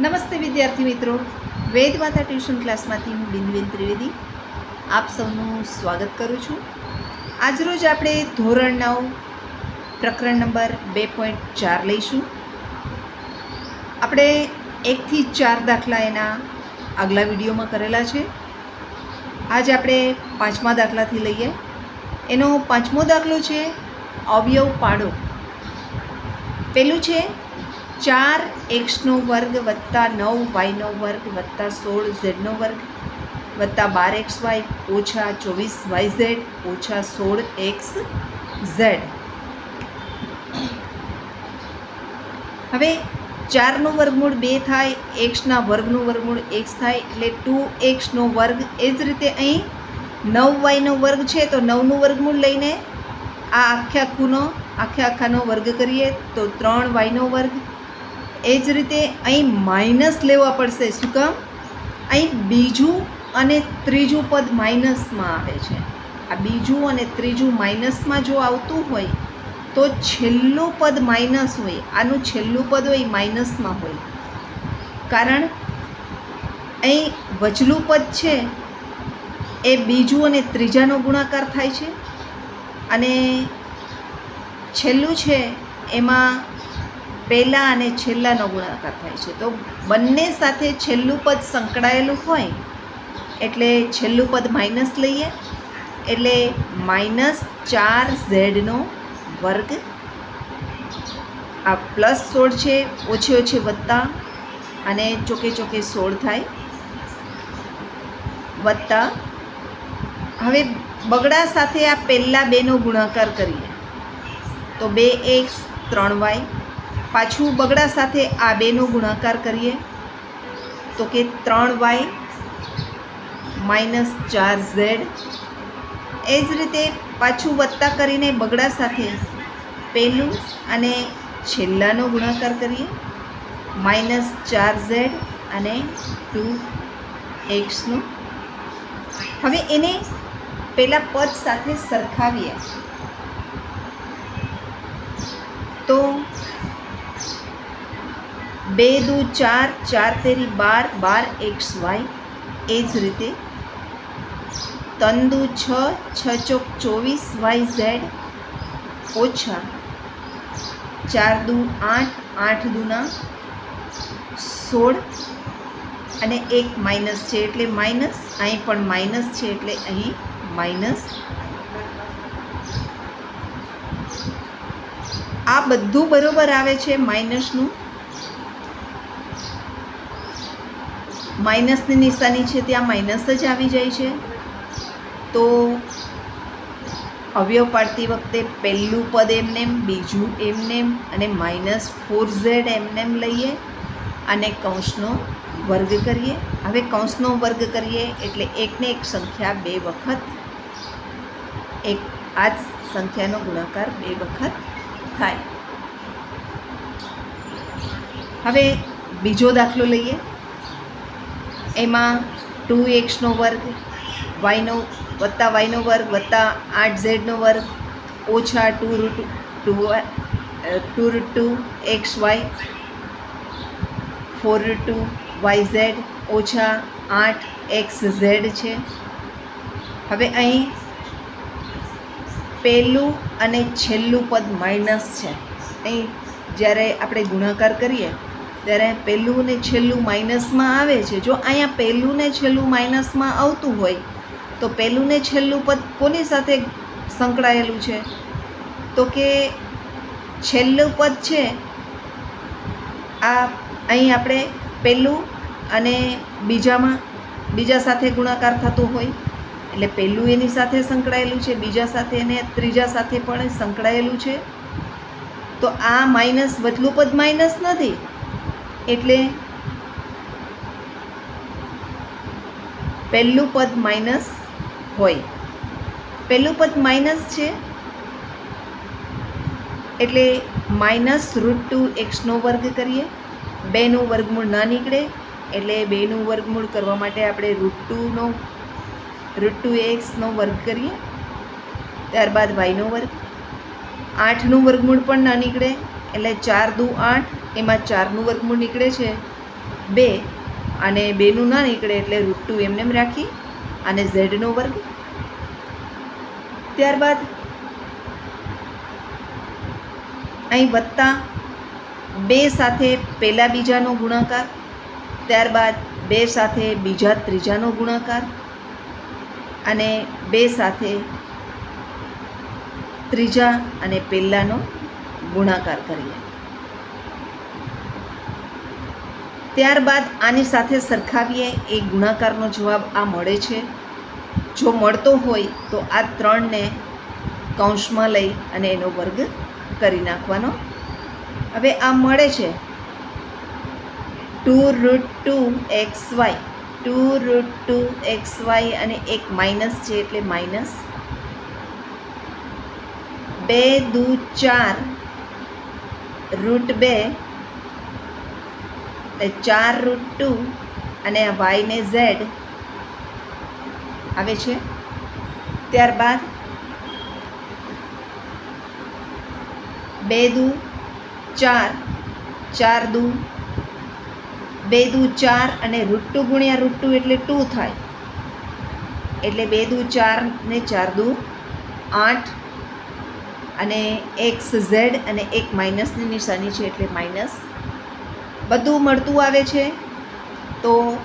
નમસ્તે વિદ્યાર્થી મિત્રો. વેદમાતા ટ્યુશન ક્લાસમાંથી હું બિંદુબેન ત્રિવેદી આપ સૌનું સ્વાગત કરું છું. આજરોજ આપણે ધોરણ નવ, પ્રકરણ નંબર બે પોઈન્ટ ચાર લઈશું. આપણે એકથી ચાર દાખલા એના આગલા વિડીયોમાં કરેલા છે. આજ આપણે પાંચમા દાખલાથી લઈએ. એનો પાંચમો દાખલો છે, અવયવ પાડો. પેલું છે ચાર એક્સનો વર્ગ વત્તા નવ વાયનો વર્ગ વત્તા સોળ ઝેડનો વર્ગ વત્તા બાર એક્સ વાય ઓછા ચોવીસ વાય ઝેડ ઓછા સોળ એક્સ ઝેડ. હવે ચારનું વર્ગમૂળ બે થાય, એક્સના વર્ગનું વર્ગમૂળ એક્સ થાય, એટલે ટુ એક્સનો વર્ગ એ જ રીતે અહીં નવ વાયનો વર્ગ છે, તો નવનું વર્ગમૂળ લઈને આ આખે આખુંનો આખે આખાનો વર્ગ કરીએ, તો ત્રણ વાયનો વર્ગ એ જ રીતે અહીં માઇનસ લેવા પડશે શું કામ? અહીં બીજું અને ત્રીજું પદ માઇનસમાં આવે છે. આ બીજું અને ત્રીજું માઇનસમાં જો આવતું હોય, તો છેલ્લું પદ માઇનસ હોય. આનું છેલ્લું પદ હોય માઇનસમાં હોય. કારણ અહીં વચલું પદ છે, એ બીજું અને ત્રીજાનો ગુણાકાર થાય છે. અને છેલ્લું છે, એમાં પહેલાં અને છેલ્લાનો ગુણાકાર થાય છે. તો બંને સાથે છેલ્લું પદ સંકળાયેલું હોય, એટલે છેલ્લું પદ માઇનસ લઈએ, એટલે માઇનસ ચાર ઝેડનો વર્ગ, આ પ્લસ સોળ છે, ઓછે ઓછે વત્તા, અને ચોકે ચોકે સોળ થાય, વત્તા. હવે બગડા સાથે આ પહેલાં બેનો ગુણાકાર કરીએ. તો બે એક્સ ત્રણ વાય પાછું બગડા સાથે આ બેનો ગુણાકાર કરીએ તો કે ત્રણ વાય માઇનસ ચાર ઝેડ. એ જ રીતે પાછું વત્તા કરીને બગડા સાથે પહેલું અને છેલ્લાનો ગુણાકાર કરીએ. માઇનસ ચાર ઝેડ અને ટુ એક્સનું. હવે એને પહેલાં પદ સાથે સરખાવીએ. તો બે દુ ચાર ચાર તેરી બાર બાર એક્સ વાય, એ જ રીતે. તન દુ છ છ ચોક ચોવીસ, વાય ઝેડ ઓછા ચાર દુ આઠ આઠ દુના સોળ અને એક માઇનસ છે એટલે માઇનસ, અહીં પણ માઇનસ છે એટલે અહીં માઇનસ. આ બધું બરાબર આવે છે માઇનસનું. માઇનસની નિશાની છે, ત્યાં માઇનસ જ આવી જાય છે. તો અવયવ પાડતી વખતે પહેલું પદ એમનેમ, બીજું એમનેમ અને માઇનસ ફોર ઝેડ એમનેમ લઈએ અને કૌંસનો વર્ગ કરીએ. હવે કૌંસનો વર્ગ કરીએ એટલે એકને એક સંખ્યા બે વખત, એક આ જ સંખ્યાનો ગુણાકાર બે વખત થાય. હવે બીજો દાખલો લઈએ. એમાં ટુ એક્સનો વર્ગ, વાયનો વત્તા વાયનો વર્ગ, વત્તા આઠ ઝેડનો વર્ગ, ઓછા two root two two root two X Y, four root two Y Z, ઓછા આઠ એક્સ ઝેડ છે. હવે અહીં પહેલું અને છેલ્લું પદ માઇનસ છે. અહીં જ્યારે આપણે ગુણાકાર કરીએ ત્યારે પહેલું ને છેલ્લું માઇનસમાં આવે છે. જો અહીંયા પહેલું ને છેલ્લું માઇનસમાં આવતું હોય, તો પહેલું ને છેલ્લું પદ કોની સાથે સંકળાયેલું છે? તો કે છેલ્લું પદ છે, આ અહીં આપણે પહેલું અને બીજામાં, બીજા સાથે ગુણાકાર થતો હોય, એટલે પહેલું એની સાથે સંકળાયેલું છે, બીજા સાથે અને ત્રીજા સાથે પણ સંકળાયેલું છે. તો આ માઇનસ વચલું પદ માઇનસ નથી. એટલે પહેલું પદ માઇનસ હોય. પહેલું પદ માઇનસ છે. એટલે માઇનસ રૂટ ટુ એક્સનો વર્ગ કરીએ. બેનું વર્ગમૂળ ન નીકળે. એટલે બેનું વર્ગમૂળ કરવા માટે આપણે રૂટ ટુનો રૂટ ટુ એક્સનો વર્ગ કરીએ. ત્યારબાદ વાયનો વર્ગ. આઠનું વર્ગમૂળ પણ ન નીકળે. એટલે ચાર દુ આઠ. એમાં ચારનું વર્ગમૂળ નીકળે છે, બે, અને બેનું ના નીકળે એટલે રૂટ ટુ એમને એમ રાખી, અને ઝેડનો વર્ગ. ત્યારબાદ અહીં વત્તા બે સાથે પહેલા બીજાનો ગુણાકાર, ત્યારબાદ બે સાથે બીજા ત્રીજાનો ગુણાકાર, અને બે સાથે ત્રીજા અને પહેલાંનો ગુણાકાર કરીએ. ત્યારબાદ આની સાથે સરખાવીએ, એ ગુણાકારનો જવાબ આ મળે છે. જો મળતો હોય, તો આ ત્રણને કૌંસમાં લઈ અને એનો વર્ગ કરી નાખવાનો. હવે આ મળે છે. Two root two X Y. Two root two X Y અને એક માઇનસ છે એટલે માઇનસ બે દુ ચાર રૂટ બે એટલે ચાર રૂટ ટુ અને વાયને ઝેડ આવે છે. ત્યારબાદ બે દુ ચાર ચાર દુ, બે દુ ચાર અને રૂટ ટુ ગુણ્યા રૂટ ટુ એટલે ટુ થાય. એટલે બે દુ ચાર ને ચાર દુ આઠ અને એક્સ ઝેડ અને એક માઇનસની નિશાની છે એટલે માઇનસ બધું મળતું આવે છે? તો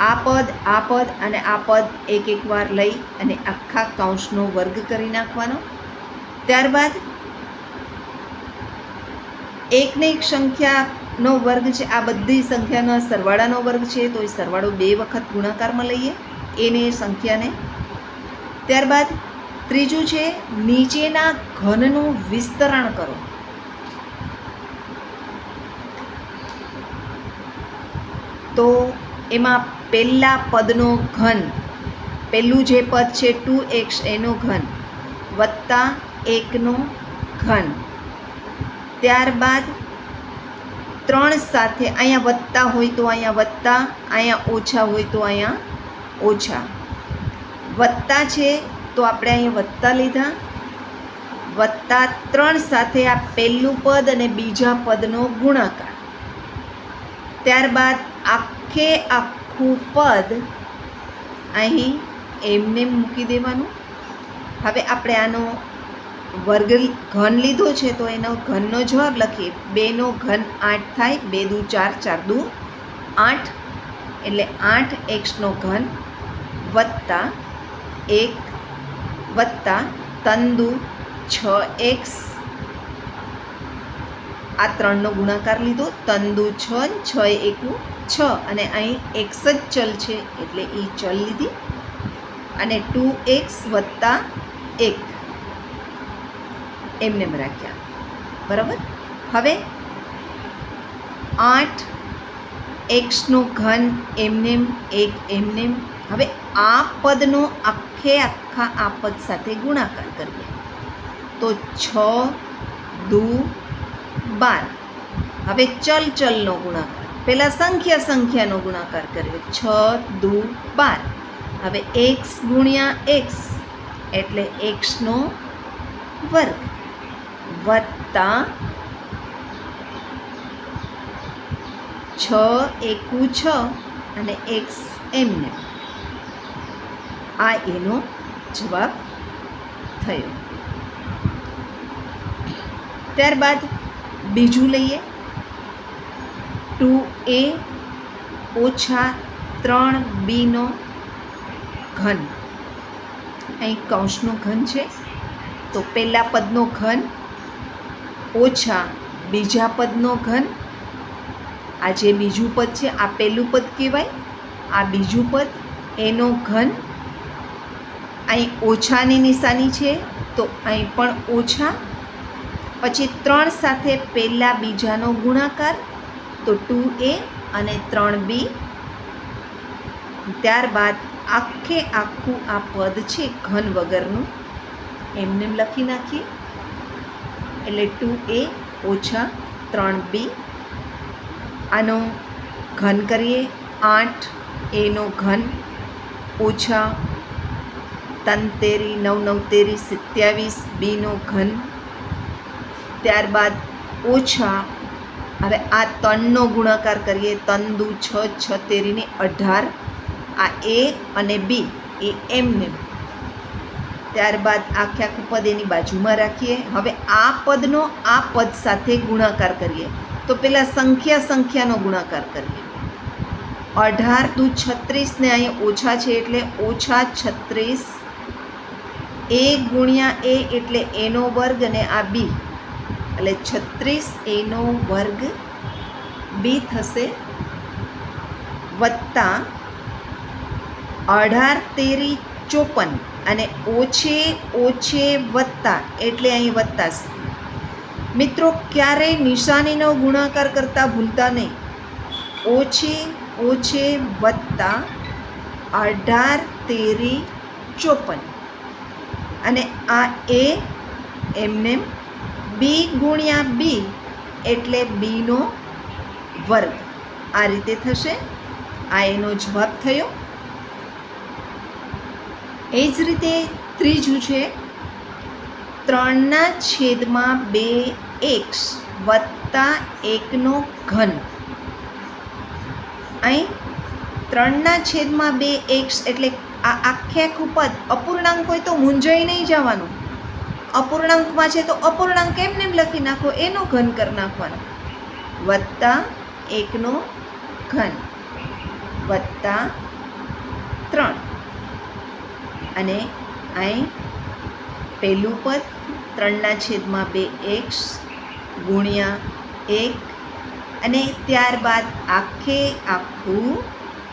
આ પદ આ પદ અને આ પદ એક એક વાર લઈ અને આખા કૌંસનો વર્ગ કરી નાખવાનો. ત્યારબાદ એકને એક સંખ્યાનો વર્ગ છે, આ બધી સંખ્યાનો સરવાળાનો વર્ગ છે, તો એ સરવાળો બે વખત ગુણાકારમાં લઈએ, એને એ સંખ્યાને. ત્યારબાદ ત્રીજું છે, નીચેના ઘનનું વિસ્તરણ કરો. તો એમાં પહેલા પદનો ઘન, પહેલું જે પદ છે ટુ એક્સ એનો ઘન, વત્તા એકનો ઘન. ત્યારબાદ ત્રણ સાથે અહીંયા વત્તા હોય તો અહીંયા વત્તા, અહીંયા ઓછા હોય તો અહીંયા ઓછા. વત્તા છે તો આપણે અહીંયા વત્તા લીધા. વત્તા ત્રણ સાથે આ પહેલું પદ અને બીજા પદનો ગુણાકાર. ત્યારબાદ આખે આખું પદ અહીં એમને મૂકી દેવાનું. હવે આપણે આનો વર્ગ ઘન લીધો છે તો એનો ઘનનો જવાબ લખીએ. બેનો ઘન આઠ થાય, બે દુ ચાર ચાર દુ આઠ. એટલે આઠ એક્સનો ઘન વત્તા એક વત્તા તંદુ છ એક્સ. આ ત્રણનો ગુણાકાર લીધો તંદુ છ છ એકું છ અને અહીં એક્સ જ ચલ છે એટલે એ ચલ લીધી. અને ટુ એક્સ વત્તા એક. એમને રાખ્યા. બરાબર? હવે આઠ એક્સનો ઘન એમનેમ, એક એમનેમ. હવે આ પદનો આખે આખા આ પદ સાથે ગુણાકાર કરીએ. તો છ, દુ, બાર. હવે ચલ ચલનો ગુણાકાર પહેલાં સંખ્યા સંખ્યાનો ગુણાકાર કર્યો. છ, દુ, બાર. હવે એક્સ ગુણ્યા એક્સ એટલે એક્સનો વર્ગ. વત્તા છ એકુ છ અને એક્સ એમને આ એનો જવાબ થયો. ત્યારબાદ બીજું લઈએ. ટુ એ ઓછા ત્રણ બીનો ઘન. અહીં કૌંસનું ઘન છે. તો પહેલાં પદનો ઘન ઓછા બીજા પદનો ઘન. આ જે બીજું પદ છે, આ પહેલું પદ કહેવાય. આ બીજું પદ, એનો ઘન અહીં ઓછાની નિશાની છે. તો અહીં પણ ઓછા. પછી ત્રણ સાથે પહેલા બીજાનો ગુણાકાર. તો ટુ એ અને ત્રણ બી. ત્યારબાદ આખે આખું આ પદ છે ઘન વગરનું. એમને લખી નાખીએ. એટલે ટુ એ ઓછા ત્રણ બી. આનો ઘન કરીએ. આઠ એનો ઘન ઓછા તન તેરી નવ નવ તેરી સત્યાવીસ બીનો ઘન. ત્યારબાદ ઓછા હવે આ તનનો ગુણાકાર કરીએ તન દુ છ છ તેરીને અઢાર. આ એ અને બી, એ એમને. ત્યારબાદ આખે આખું પદ એની બાજુમાં રાખીએ. હવે આ પદનો આ પદ સાથે ગુણાકાર કરીએ. તો પેલા સંખ્યા સંખ્યાનો ગુણાકાર કરીએ. અઢાર દુ છત્રીસને અહીં ઓછા છે એટલે ઓછા છત્રીસ. એ ગુણ્યા એ એટલે એનો વર્ગ અને આ બી. એટલે છત્રીસ એનો વર્ગ બી થશે. વત્તા અઢાર તેરી ચોપન અને ઓછે ઓછે વત્તા એટલે અહીં વત્તા મિત્રો, ક્યારેય નિશાનીનો ગુણાકાર કરતાં ભૂલતા નહીં. ઓછે ઓછે વત્તા અઢાર તેરી ચોપન. અને આ એ એમને બી ગુણ્યા બી એટલે બીનો વર્ગ. આ રીતે થશે. આ એનો જવાબ થયો. એ જ રીતે ત્રીજું છે. ત્રણના છેદમાં બે એક્સ વત્તા એકનો ઘન. અહીં ત્રણના છેદમાં બે એક્સ એટલે આ આખે પદ અપૂર્ણાંક હોય તો મૂંઝાઈ નહીં જવાનું. અપૂર્ણાંકમાં છે તો અપૂર્ણાંક એમને એમ લખી નાખો? એનો ઘન કરી નાખવાનો. વત્તા એકનો ઘન. વત્તા ત્રણ. અને અહીં પહેલું પદ ત્રણના છેદમાં બે એક્સ ગુણ્યા એક. અને ત્યારબાદ આખે આખું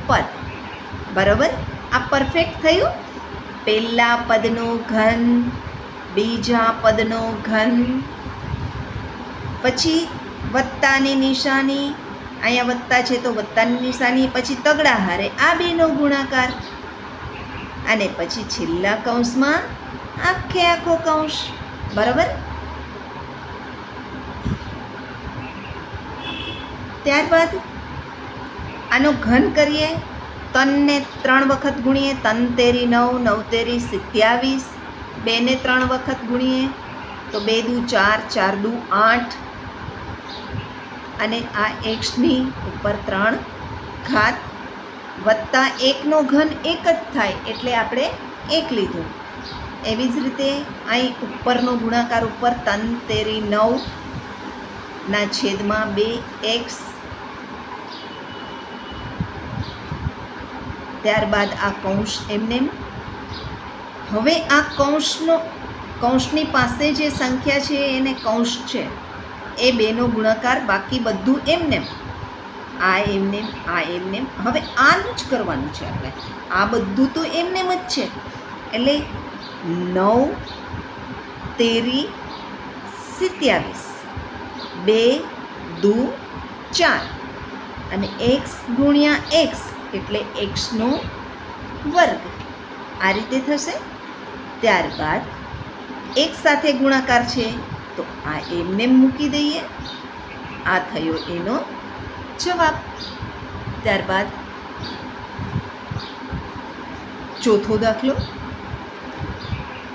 પદ. બરાબર? આ પરફેક્ટ થયું? પહેલાં પદનો ઘન બીજા પદનો ઘન. પછી વત્તાની નિશાની. અહીંયા વત્તા છે તો વત્તાની નિશાની, પછી તગડા હારે આ બેનો ગુણાકાર. અને પછી છેલ્લા કૌંસમાં આખે આખો કૌંસ. બરાબર? ત્યારબાદ આનો ઘન કરીએ. તનને ત્રણ વખત ગુણીએ. તન તેરી નવ નવ તેરી સિત્યાવીસ. બેને ત્રણ વખત ગુણીએ, તો બે દુ ચાર ચાર દુ આઠ, અને આ એક્સની ઉપર ત્રણ ઘાત વત્તા એકનો ઘન એક જ થાય એટલે આપણે એક લીધું. એવી જ રીતે અહીં ઉપરનો ગુણાકાર ઉપર તન તેરી નવ ના છેદમાં બે એક્સ. ત્યારબાદ આ કૌંસ એમને હવે આ કૌંસનો, કૌંસની પાસે જે સંખ્યા છે એને કૌંસ છે. એ બેનો ગુણાકાર બાકી બધું એમને. આ એમને આ એમને. હવે આનું જ કરવાનું છે આપણે. આ બધું તો એમને જ છે. એટલે નવ, તેરી, સિત્યાવીસ. બે, દુ, ચાર. અને એક્સ ગુણ્યા એક્સ એટલે એક્સનો વર્ગ. આ રીતે થશે. ત્યારબાદ એક સાથે ગુણાકાર છે, તો આ એમને મૂકી દઈએ. આ થયો એનો જવાબ. ત્યારબાદ ચોથો દાખલો.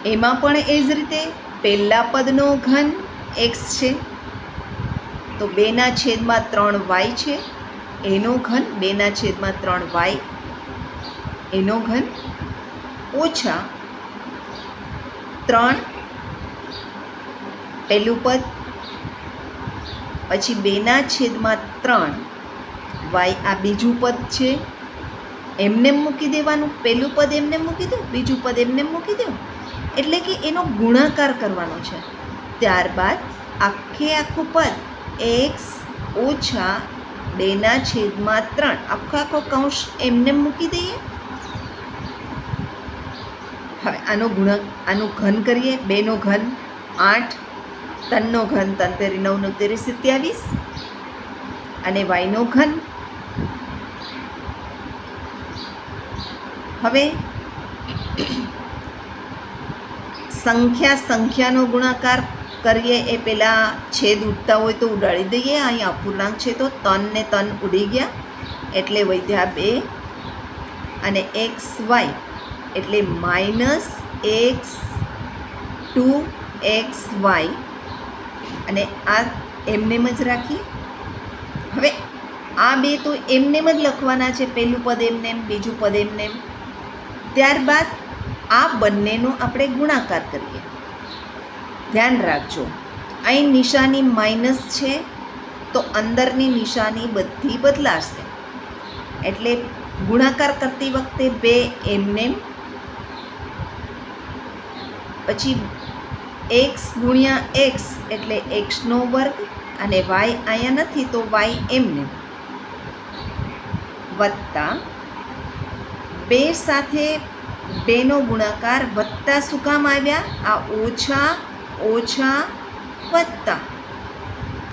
એમાં પણ એ જ રીતે પહેલા પદનો ઘન એક્સ છે, તો બેના છેદમાં ત્રણ વાય છે, એનો ઘન બેના છેદમાં ત્રણ વાય એનો ઘન ઓછા ત્રણ, પહેલું પદ, પછી બેના છેદમાં ત્રણ. વાય આ બીજું પદ છે. એમને મૂકી દેવાનું, પહેલું પદ એમને મૂકી દો, બીજું પદ એમને મૂકી દો. એટલે કે એનો ગુણાકાર કરવાનો છે. ત્યારબાદ આખે આખું પદ એક્સ ઓછા બેના છેદમાં ત્રણ. આખો આખો કૌંસ એમને મૂકી દઈએ. હવે આનો ગુણ, આનું ઘન કરીએ. બેનો ઘન, આઠ. તનનો ઘન તન તેરી નવ નવ તેરી સિત્યાવીસ. અને વાયનો ઘન. હવે સંખ્યા, સંખ્યાનો ગુણાકાર કરીએ. એ પહેલાં છેદ ઉડતા હોય તો ઉડાડી દઈએ. અહીં અપૂર્ણાંક છે તો તન ને તન ઉડી ગયા. એટલે વધ્યા બે. અને એક્સ, વાય. એટલે minus X two X Y. અને આ એમનેમ જ રાખીએ. હવે આ બે તો એમનેમ જ લખવાના છે. પહેલું પદ એમનેમ, બીજું પદ એમનેમ. ત્યારબાદ આ બંનેનો આપણે ગુણાકાર કરીએ. ધ્યાન રાખજો. અહીં નિશાની માઇનસ છે તો અંદરની નિશાની બધી બદલાશે. એટલે ગુણાકાર કરતી વખતે બે એમનેમ પછી એક્સ ગુણ્યા એક્સ એટલે એક્સનો વર્ગ અને વાય અહીંયા નથી તો વાય એમને વત્તા બે સાથે બેનો ગુણાકાર વત્તા શું કામ આવ્યા? આ ઓછા ઓછા, વત્તા.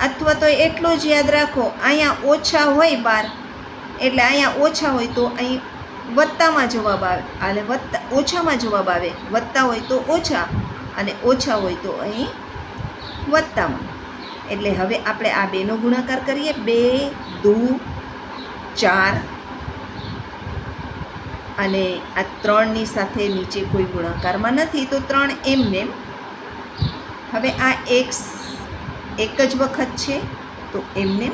અથવા તો એટલું જ યાદ રાખો, અહીંયા ઓછા હોય બાર. એટલે અહીંયા ઓછા હોય તો અહીં વત્તામાં જવાબ આવે એટલે વત્તા ઓછામાં જવાબ આવે. વત્તા હોય તો ઓછા અને ઓછા હોય તો અહીં વત્તામાં. એટલે હવે આપણે આ બેનો ગુણાકાર કરીએ. બે, દુ, ચાર અને આ ત્રણની સાથે નીચે કોઈ ગુણાકારમાં નથી તો ત્રણ એમને હવે આ એક એક જ વખત છે તો એમને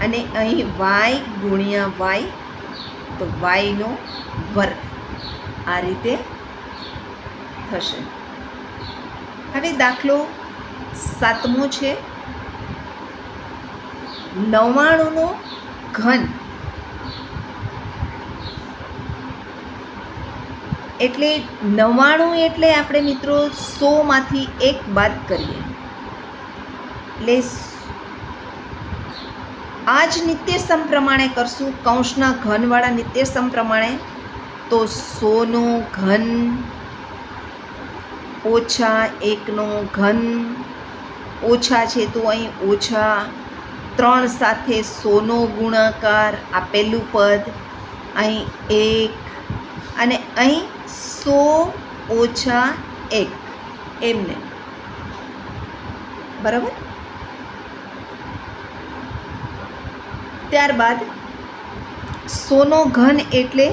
અને અહીં વાય ગુણ્યા વાય તો વાયનો વર્ગ આ રીતે થશે. હવે દાખલો સાતમો છે. નવ્વાણુંનો ઘન એટલે નવ્વાણું એટલે આપણે મિત્રો સોમાંથી એક બાદ કરીએ. એટલે આ જ નિત્યસમ પ્રમાણે કરશું કૌંસના ઘનવાળા નિત્યસમ પ્રમાણે તો સોનો ઘન, ઓછા એકનો ઘન, ઓછા છે તો અહીં ઓછા ત્રણ સાથે સોનો ગુણાકાર આપેલું પદ, અહીં એક, અને અહીં સો ઓછા એક, એમને. બરાબર? ત્યારબાદ સોનો ઘન એટલે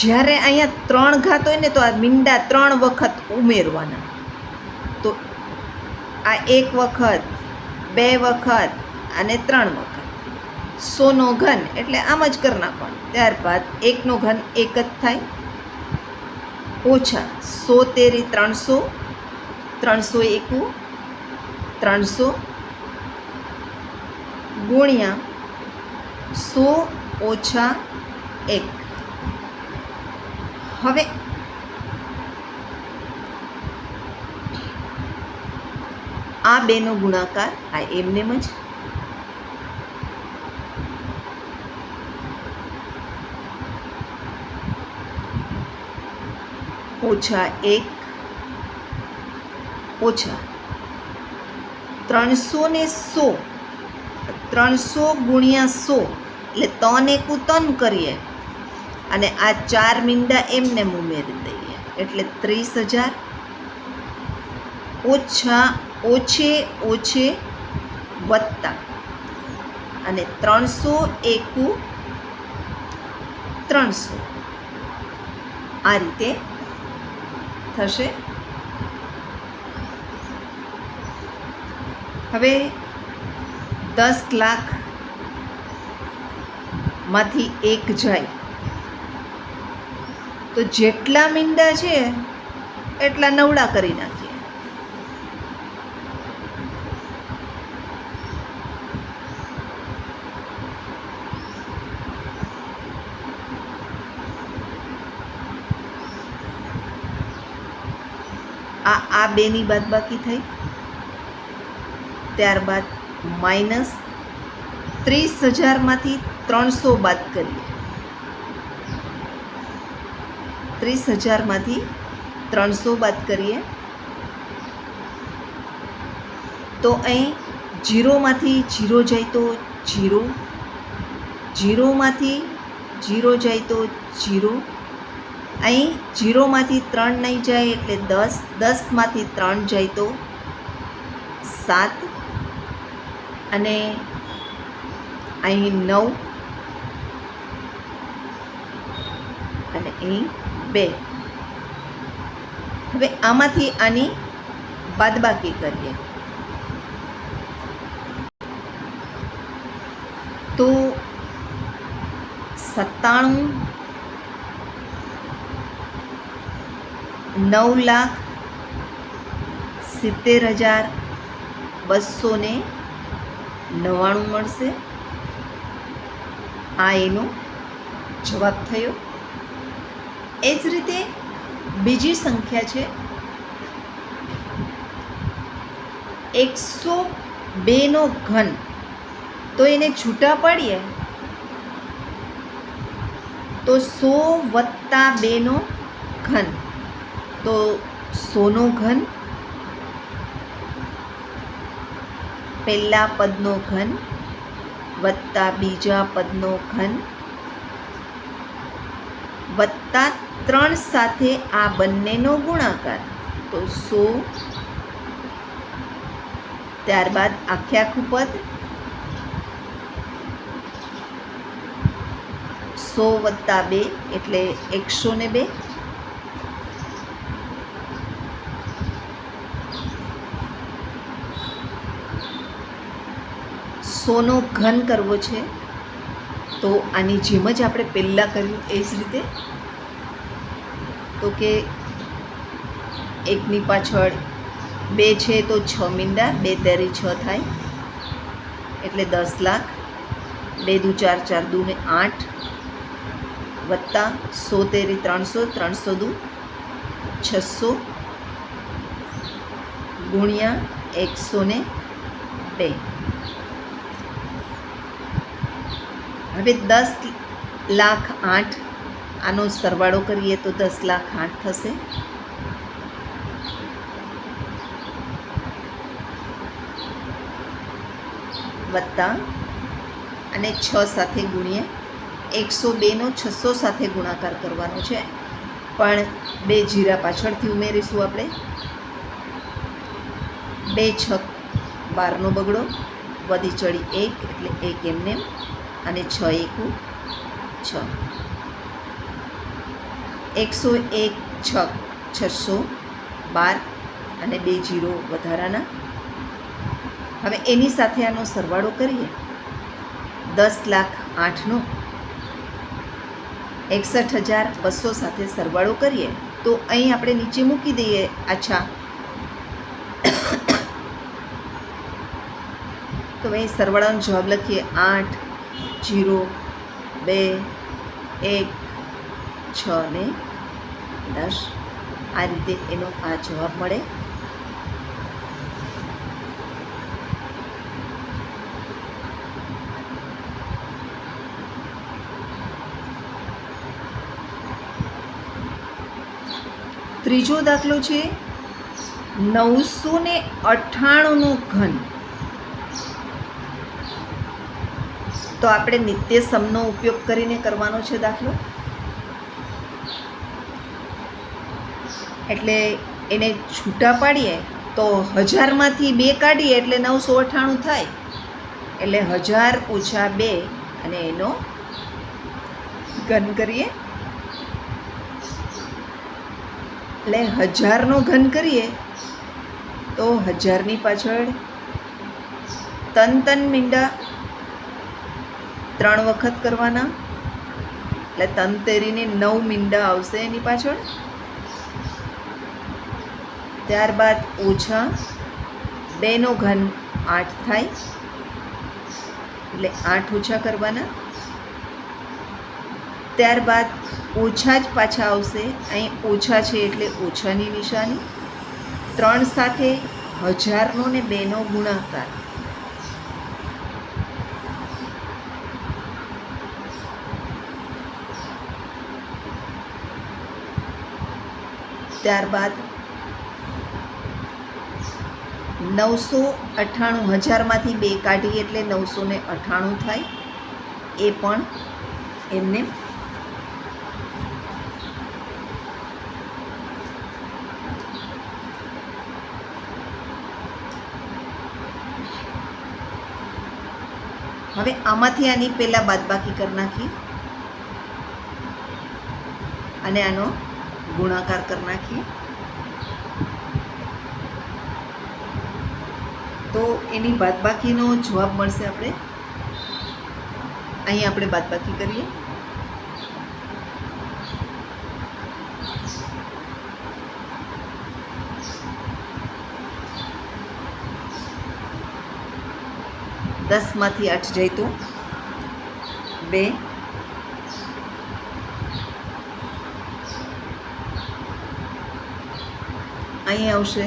જ્યારે અહીંયા ત્રણ ઘાત હોય ને તો આ મીંડા ત્રણ વખત ઉમેરવાના. તો આ એક વખત, બે વખત અને ત્રણ વખત. સોનો ઘન એટલે આમ જ કરી નાખવાનું. ત્યારબાદ એકનો ઘન એક જ થાય. ઓછા સો તેરી ત્રણસો ત્રણસો એકુ ત્રણસો ગુણ્યા સો ઓછા એક. હવે આ બેનો ગુણાકાર આ એમનેમ જ. ઓછા એક, ઓછા ત્રણસો ને સો. ત્રણસો ગુણ્યા સો. એટલે તન એકું તન કરીએ. અને આ ચાર મીંડા એમને ઉમેરી દઈએ. એટલે ત્રીસ હજાર. ઓછા, ઓછે ઓછે વત્તા. અને ત્રણસો એકુ ત્રણસો. આ રીતે થશે. હવે દસ લાખમાંથી એક જાય. તો જેટલા મીંડા છે, એટલા નવડા કરી નાખીએ. આ આ બેની બાદબાકી થઈ. ત્યારબાદ માઇનસ ત્રીસ હજારમાંથી ત્રણસો બાદ કરીએ. ત્રીસ હજારમાંથી ત્રણસો બાદ કરીએ. તો અહીં જીરોમાંથી જીરો જાય તો જીરો, જીરોમાંથી જીરો જાય તો જીરો. અહીં જીરોમાંથી ત્રણ નહીં જાય એટલે દસ, દસમાંથી ત્રણ જાય તો સાત. અને અહીં નવ અને અહીં બે. હવે આમાંથી આની બાદબાકી કરીએ. તો સત્તાણું, નવ લાખ સિત્તેર હજાર બસો ને નવ્વાણું મળશે. આ એનો જવાબ થયો. એ જ રીતે બીજી સંખ્યા છે. એકસો બેનો ઘન. તો એને છૂટા પાડીએ. તો સો વત્તા બેનો ઘન. તો સોનો ઘન પહેલા પદનો ઘન વત્તા બીજા પદનો ઘન વત્તા ત્રણ સાથે આ બંનેનો ગુણાકાર. તો સો ત્યારબાદ આખે આખું પદ. સો વત્તા બે એટલે એકસો ને બે. સોનો ઘન કરવો છે, તો આની જેમ જ આપણે પહેલાં કર્યું એ જ રીતે. તો કે એકની પાછળ બે છે તો છ મીંડા, બે તેરી છ થાય. એટલે દસ લાખ. બે દુ ચાર ચાર દુ ને આઠ. વત્તા સો તેરી ત્રણસો ત્રણસો દુ છસો. ગુણ્યા એકસો ને બે. હવે દસ લાખ આઠ, આનો સરવાળો કરીએ તો દસ લાખ આઠ થશે. વત્તા અને છ સાથે ગુણીએ. એકસો બેનો છસો સાથે ગુણાકાર કરવાનો છે. પણ બે જીરા પાછળથી ઉમેરીશું આપણે. બે છ બારનો બગડો. વધી ચડી એક એટલે એક એમને. અને છ એકુ છ. એકસો એક છ, છસો બાર અને બે જીરો વધારાના. હવે એની સાથે આનો સરવાળો કરીએ. દસ લાખ આઠનો એકસઠ હજાર બસો સાથે સરવાળો કરીએ. તો અહીં આપણે નીચે મૂકી દઈએ અચ્છા તો અહીં સરવાળાનો જવાબ લખીએ આઠ જીરો, બે, એક, છ ને દસ. આ રીતે એનો આ જવાબ મળે. ત્રીજો દાખલો છે નવસો ને અઠ્ઠાણુંનો ઘન. તો આપણે નિત્ય સમનો ઉપયોગ કરીને કરવાનો છે દાખલો. એટલે એને છૂટા પાડીએ તો હજારમાંથી બે કાઢીએ એટલે નવસો અઠાણું થાય. એટલે હજાર ઓછા બે અને એનો ઘન કરીએ. એટલે હજારનો ઘન કરીએ તો હજારની પાછળ તન તન મીંડા ત્રણ વખત કરવાના. એટલે તનતેરીને નવ મીંડા આવશે એની પાછળ. ત્યારબાદ ઓછા બેનો ઘન આઠ થાય. એટલે આઠ ઓછા કરવાના. ત્યારબાદ ઓછા જ પાછા આવશે. અહીં ઓછા છે એટલે ઓછાની નિશાની. ત્રણ સાથે હજારનો ને બેનો ગુણાકાર. ત્યારબાદ નવસો અઠ્ઠાણું હજારમાંથી બે કાઢી એટલે નવસો ને અઠ્ઠાણું થાય. એ પણ એમને હવે આમાંથી આની પહેલાં બાદબાકી કરી નાખી. અને આનો ગુણાકાર કરી નાખીએ તો એની બાદબાકીનો જવાબ મળશે આપણે અહીં આપણે બાદબાકી કરીએ દસમાંથી આઠ જાય તો બે અહીં આવશે.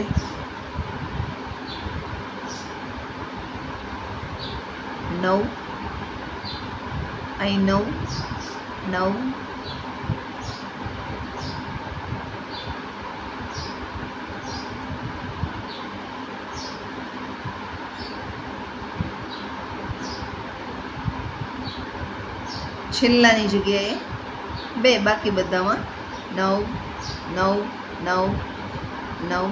નવ. અહીં નવ. નવ. છેલ્લાની જગ્યાએ બે બાકી બધામાં નવ નવ નવ નવ.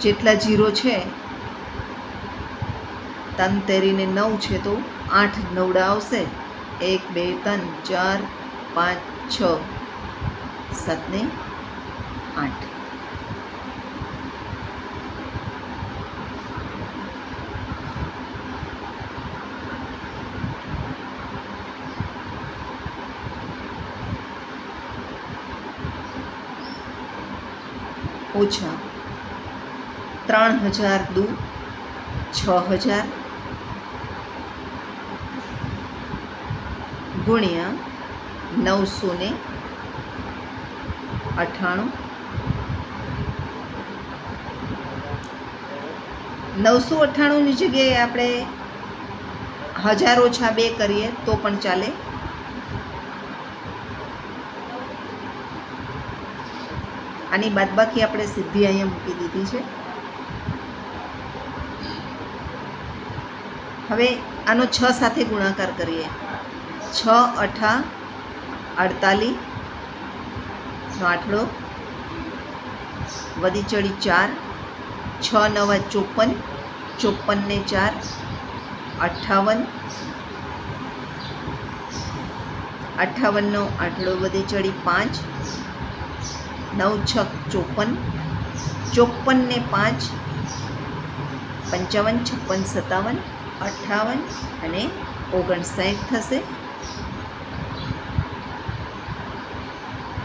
જેટલા જીરો છે, તન તેરીને નવ છે તો આઠ નવડા આવશે. એક, બે ત્રણ ચાર, પાંચ, છ, સાતને આઠ ઓછા ત્રણ હજાર દુ, છ હજાર. ગુણ્યા નવસો ને અઠ્ઠાણું. નવસો અઠ્ઠાણુંની જગ્યાએ આપણે હજાર ઓછા બે કરીએ તો પણ ચાલે. આની બાદબાકી આપણે સીધી અહીંયા મૂકી દીધી છે. હવે આનો છ સાથે ગુણાકાર કરીએ. છ, અઠા અડતાલીસનો આઠડો વધી ચડી ચાર. છ, નવા ચોપન ચોપનને ચાર અઠ્ઠાવન અઠ્ઠાવનનો આટલો વધી ચડી પાંચ. નવ, છ, ચોપન. ચોપનને પાંચ, પંચાવન, છપ્પન, સત્તાવન. અઠ્ઠાવન અને ઓગણસાઠ થશે.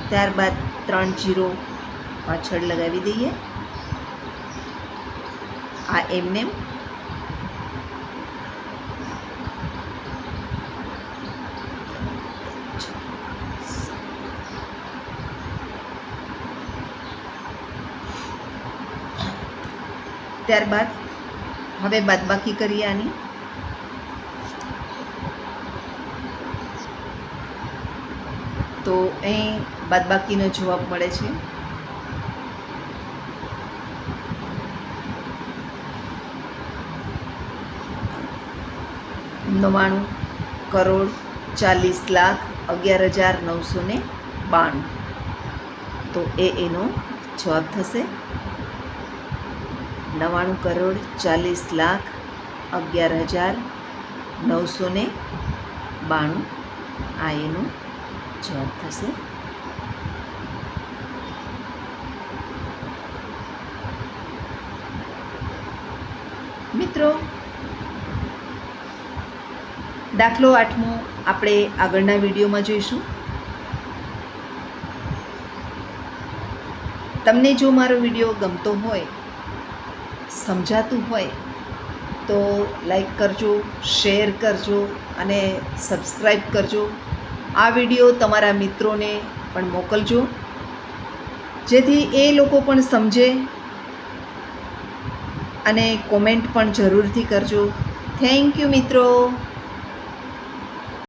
ત્યારબાદ ત્રણ જીરો પાછળ લગાવી દઈએ. આ એમને ત્યારબાદ હવે બાદબાકી કરીએ આની. તો અહીં બાદબાકીનો જવાબ મળે છે. નવ્વાણું કરોડ ચાલીસ લાખ અગિયાર હજાર નવસો ને બાણું. તો એ એનો જવાબ થશે. નવ્વાણું કરોડ ચાલીસ લાખ અગિયાર હજાર નવસો ને બાણું. આ એનો જવાબ થશે. મિત્રો, દાખલો આઠમો આપણે આગળના વિડીયોમાં જોઈશું. તમને જો મારો વીડિયો ગમતો હોય સમજાતું હોય તો લાઈક કરજો શેર કરજો અને સબસ્ક્રાઈબ કરજો. આ વીડિયો તમારા મિત્રોને પણ મોકલજો. જેથી એ લોકો પણ સમજે અને કોમેન્ટ પણ જરૂરથી કરજો. થેન્ક યુ મિત્રો.